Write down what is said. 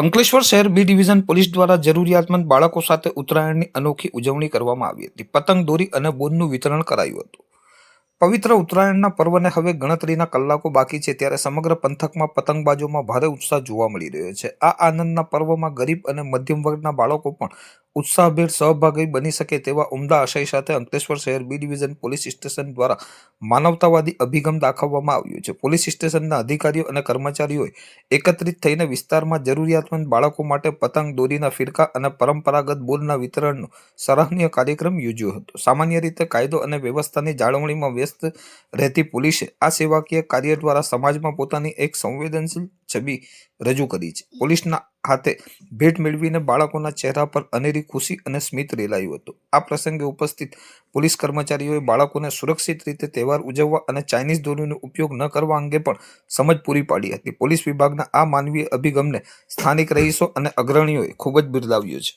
અંકલેશ્વર શહેર B division police દ્વારા જરૂરિયાતમંદ બાળકો સાથે ઉત્તરાયણની અનોખી ઉજવણી કરવામાં આવી હતી. પતંગ દોરી અને બોનનું વિતરણ કરાયું હતું. પવિત્ર ઉત્તરાયણના પર્વને હવે ગણતરીના કલાકો બાકી છે ત્યારે સમગ્ર પંથકમાં પતંગબાજોમાં ભારે ઉત્સાહ જોવા મળી રહ્યો છે. આ આનંદના પર્વમાં ગરીબ અને મધ્યમ વર્ગના બાળકો પણ ઉત્સાહભેર સહભાગી બની શકે તેવા ઉમદા આશય સાથે અંકલેશ્વર શહેર બી ડિવિઝન પોલીસ સ્ટેશન દ્વારા માનવતાવાદી અભિગમ દાખવવામાં આવ્યો છે. પોલીસ સ્ટેશનના અધિકારીઓ અને કર્મચારીઓએ એકત્રિત થઈને વિસ્તારમાં જરૂરિયાતમંદ બાળકો માટે પતંગ, દોરીના ફિરકા અને પરંપરાગત બોલના વિતરણનો સરાહનીય કાર્યક્રમ યોજ્યો હતો. સામાન્ય રીતે કાયદો અને વ્યવસ્થાની જાળવણીમાં વ્યસ્ત રહેતી પોલીસે આ સેવાકીય કાર્ય દ્વારા સમાજમાં પોતાની એક સંવેદનશીલ છબી રજૂ કરી છે. પોલીસના હાથે ભેટ મેળવીને બાળકોના ચહેરા પર અનેરી ખુશી અને સ્મિત રેલાયું હતું. આ પ્રસંગે ઉપસ્થિત પોલીસ કર્મચારીઓએ બાળકોને સુરક્ષિત રીતે તહેવાર ઉજવવા અને ચાઇનીઝ દોરીનો ઉપયોગ ન કરવા અંગે પણ સમજ પૂરી પાડી હતી. પોલીસ વિભાગના આ માનવીય અભિગમને સ્થાનિક રહીશો અને અગ્રણીઓએ ખૂબ જ બિરદાવ્યો છે.